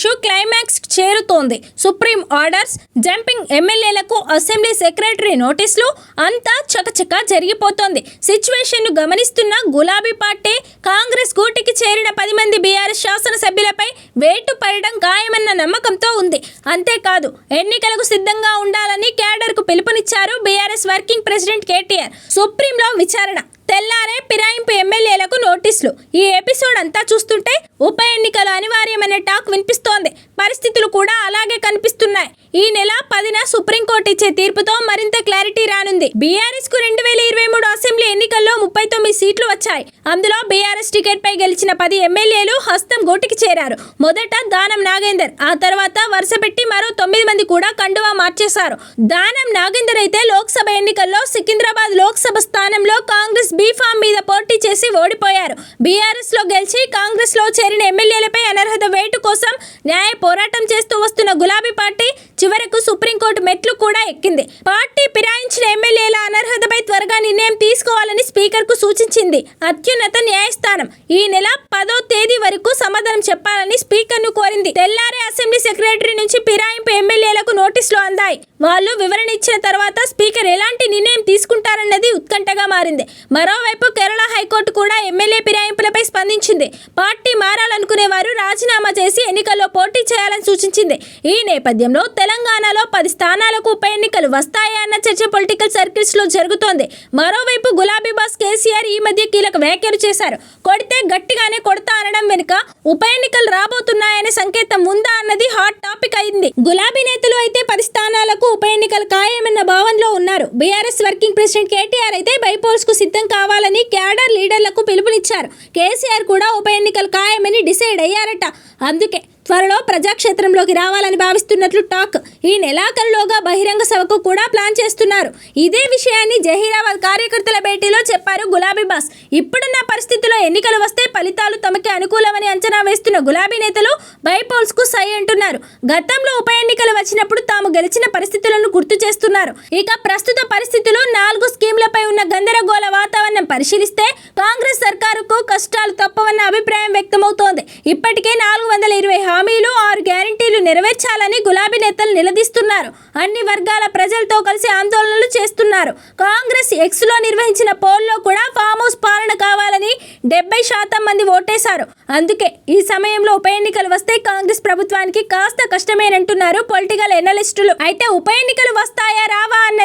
Issue climax చేరుతోంది. Supreme orders jumping ఎమ్మెల్యేలకు assembly secretary నోటీసులు అంతా చకచక జరిగిపోతోంది. సిచ్యువేషన్ను గమనిస్తున్న గులాబీ పార్టీ కాంగ్రెస్ గూటికి చేరిన పది మంది బీఆర్ఎస్ శాసనసభ్యులపై వేటు పడడం ఖాయమన్న నమ్మకంతో ఉంది. అంతేకాదు ఎన్నికలకు సిద్ధంగా ఉండాలని క్యాడర్కు పిలుపునిచ్చారు బీఆర్ఎస్ వర్కింగ్ ప్రెసిడెంట్ కేటీఆర్. సుప్రీంలో విచారణ ఎల్ఆర్ఏ పిరాయింపు ఎమ్మెల్యేలకు నోటీసులు. ఈ ఎపిసోడ్ అంతా చూస్తుంటే ఉప ఎన్నికలు అనివార్యమైన టాక్ వినిపిస్తోంది. పరిస్థితులు కూడా అలాగే కనిపిస్తున్నాయి. ఈ నెల పదిన సుప్రీంకోర్టు ఇచ్చే తీర్పుతో మరింత క్లారిటీ రానుంది. బీఆర్ఎస్కు రెండు వేల ఇరవై మూడు అసెంబ్లీ ఎన్నికల్లో ముప్పై తొమ్మిది సీట్లు వచ్చాయి. అందులో బీఆర్ఎస్ టికెట్ పై గెలిచిన పది ఎమ్మెల్యేలు హస్తం గూటికి చేరారు. మొదట దానం నాగేందర్ ఆ తర్వాత వరుస పెట్టి మరో తొమ్మిది మంది కూడా కండువా మార్చేశారు. దానం నాగేందర్ అయితే లోక్సభ ఎన్నికల్లో సికింద్రాబాద్ లోక్సభ స్థానంలో కాంగ్రెస్ బి బీఫామ్ మీద పోటీ చేసి ఓడిపోయారు. బీఆర్ఎస్లో గెలిచి కాంగ్రెస్లో చేరిన ఎమ్మెల్యేలపై అనర్హత వేటు కోసం న్యాయ పోరాటం చేస్తూ వస్తున్న గులాబీ పార్టీ చివరకు సుప్రీంకోర్టు మెట్లు కూడా ఎక్కింది. పార్టీ ఫిరాయించిన ఎమ్మెల్యేల అనర్హతపై త్వరగా నిర్ణయం తీసుకోవాలని స్పీకర్కు సూచించింది. అత్యున్నత న్యాయస్థానం. ఈ నెల పదో తేదీ వరకు సమాధానం చెప్పాలని స్పీకర్ను కోరింది. తెల్లారే అసెంబ్లీ సెక్రటరీ నుంచి ఫిరాయింపు ఎమ్మెల్యేలకు నోటీసులు అందాయి. వాళ్ళు వివరణ ఇచ్చిన తర్వాత స్పీకర్ ఎలాంటి నిర్ణయం తీసుకుంటారన్నది ఉత్కంఠగా మారింది. మరోవైపు కేరళ హైకోర్టు కూడా ఎమ్మెల్యే ఫిరాయింపులపై స్పందించింది. పార్టీ మారాలనుకునే వారు రాజీనామా చేసి ఎన్నికల్లో పోటీ చేయాలని సూచించింది. ఈ నేపథ్యంలో తెలంగాణలో పది స్థానాలకు ఉప ఎన్నికలు వస్తాయన్న చర్చ పొలిటికల్ సర్కిల్స్లో జరుగుతోంది. మరోవైపు గులాబీ బాస్ కేసీఆర్ ఈ మధ్య కీలక వ్యాఖ్యలు చేశారు. కొడితే గట్టిగానే కొడతా అనడం వెనుక ఉప ఎన్నికలు రాబోతున్న రాబోతున్నాయనే సంకేతం ఉందా అన్నది హాట్ టాపిక్ అయింది. గులాబీ నేతలు అయితే పది స్థానాలకు ఉప ఎన్నికలు ఖాయమన్న భావనలో ఉన్నారు. బీఆర్ఎస్ వర్కింగ్ ప్రెసిడెంట్ కేటీఆర్ అయితే బైపోల్స్కు సిద్ధం కావాలని క్యాడర్ లీడర్లకు పిలుపునిచ్చారు. కేసీఆర్ కూడా ఉప ఎన్నికలు ఖాయమని డిసైడ్ అయ్యారట. అందుకే త్వరలో ప్రజాక్షేత్రంలోకి రావాలని భావిస్తున్నట్లు టాక్. ఈ నెలాఖరులోగా బహిరంగ సభకు కూడా ప్లాన్ చేస్తున్నారు. ఇదే విషయాన్ని జహీరాబాద్ కార్యకర్తల భేటీలో చెప్పారు గులాబీ బాస్. ఇప్పుడున్న పరిస్థితుల్లో ఎన్నికలు వస్తే ఫలితాలు తమకి అనుకూలమని అంచనా వేస్తున్న గులాబీ నేతలు బైపోల్స్కు సై అంటున్నారు. గతంలో ఉప ఎన్నికలు వచ్చినప్పుడు తాము గెలిచిన పరిస్థితులను గుర్తు చేస్తున్నారు. ఇక ప్రస్తుత పరిస్థితులు నాలుగు స్కీమ్లపై ఉన్న గందరగోళ వాతావరణం పరిశీలిస్తే కాంగ్రెస్ సర్కారుకు కష్టాలు తప్పవన్న అభిప్రాయం వ్యక్తమవుతోంది. ఇప్పటికే నాలుగు వందల ఇరవై హామీలు ఆరు గ్యారంటీలు నెరవేర్చాలని గులాబీ నేతలు నిలదీస్తున్నారు. అన్ని వర్గాల ప్రజలతో కలిసి ఆందోళనలు చేస్తున్నారు. కాంగ్రెస్ ఎక్స్లో నిర్వహించిన పోల్లో కూడా ఫామ్ హౌస్ పాలన కావాలని డెబ్బై శాతం మంది ఓటేశారు. అందుకే ఈ సమయంలో ఉప ఎన్నికలు వస్తే కాంగ్రెస్ ప్రభుత్వానికి కాస్త కష్టమేనంటున్నారు పొలిటికల్ ఎనలిస్టులు. అయితే ఉప ఎన్నికలు వస్తాయి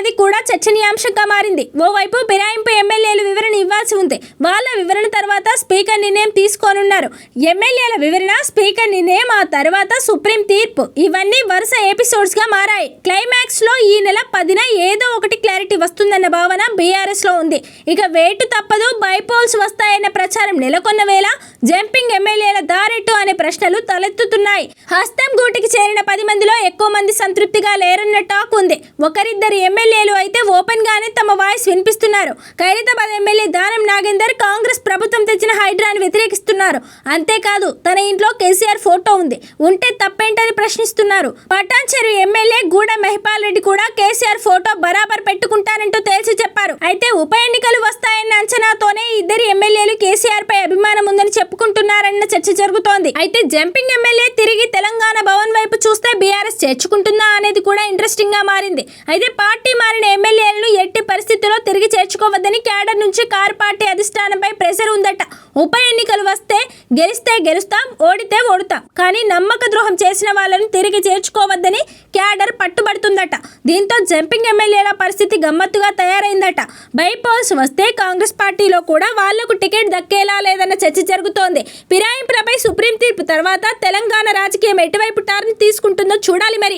అన్నది కూడా చర్చనీయాంశంగా మారింది. ఓవైపు ఫిరాయింపు ఎమ్మెల్యేలు వివరణ ఇవ్వాల్సి ఉంది. వాళ్ళ వివరణ తర్వాత స్పీకర్ నిర్ణయం తీసుకోనున్నారు. ఎమ్మెల్యేల వివరణ స్పీకర్ నిర్ణయం ఆ తర్వాత సుప్రీం తీర్పు. ఇవన్నీ వరుస ఎపిసోడ్స్గా మారాయి. క్లైమాక్స్లో ఈ నెల పదిన ఏదో ఒకటి క్లారిటీ వస్తుందన్న భావన బీఆర్ఎస్లో ఉంది. ఇక వేటు తప్పదు బైపోల్స్ వస్తాయన్న ప్రచారం నెలకొన్న వేళ జంపింగ్ ఎమ్మెల్యేల దారెట్టు ప్రశ్నలు తలెత్తుతున్నాయి. హస్తం గూటికి చేరిన పది మందిలో ఎక్కువ మంది సంతృప్తిగా లేరన్న టాక్ ఉంది. ఒకరిద్దరు ఎమ్మెల్యేలు అయితే ఓపెన్ గానే తమ వాయిస్ వినిపిస్తున్నారు. ఖైరతాబాద్ ఎమ్మెల్యే దానం నాగేందర్ కాంగ్రెస్ ప్రభుత్వం తెచ్చిన హైడ్రాను వ్యతిరేకిస్తున్నారు. అంతేకాదు తన ఇంట్లో కేసీఆర్ ఫోటో ఉంది. ఉంటే తప్పేంటని ప్రశ్నిస్తున్నారు. పటాన్ చెరువు ఎమ్మెల్యే గూడ మహిపాల్ రెడ్డి కూడా కేసీఆర్ ఫోటో బరాబర్ పెట్టుకుంటారంటూ తేల్చి చెప్పారు. అయితే ఉప ఎన్నికలు వస్తాయని అంచనాతోనే ఇద్దరు ఎమ్మెల్యేలు కేసీఆర్ పై అభిమానం ఉందని చెప్పుకుంటున్నారన్న చర్చ జరుగుతోంది. అయితే జంపింగ్ ఎమ్మెల్యే తిరిగి తెలంగాణ భవన్ వైపు చూస్తే బీఆర్ఎస్ చేర్చుకుంటుందా అనేది కూడా ఇంట్రెస్టింగ్గా మారింది. అయితే పార్టీ మారిన ఎమ్మెల్యేలను ఎట్టి పరిస్థితుల్లో తిరిగి చేర్చుకోవద్దని క్యాడర్ నుంచి కార్ పార్టీ అధిష్టానంపై ప్రెషర్ ఉందట. ఉప ఎన్నికలు వస్తే గెలిస్తే గెలుస్తాం ఓడితే ఓడుతాం. కానీ నమ్మక ద్రోహం చేసిన వాళ్ళని తిరిగి చేర్చుకోవద్దని క్యాడర్ పట్టుబడుతుందట. దీంతో జంపింగ్ ఎమ్మెల్యేల పరిస్థితి గమ్మత్తుగా తయారైందట. బైపోల్స్ వస్తే కాంగ్రెస్ పార్టీలో కూడా వాళ్ళకు టికెట్ దక్కేలా లేదన్న చర్చ జరుగుతోంది. ఫిరాయింపులపై సుప్రీం తీర్పు తర్వాత తెలంగాణ రాజకీయం ఎటువైపు టర్న్ తీసుకుంటుందో చూడాలి మరి.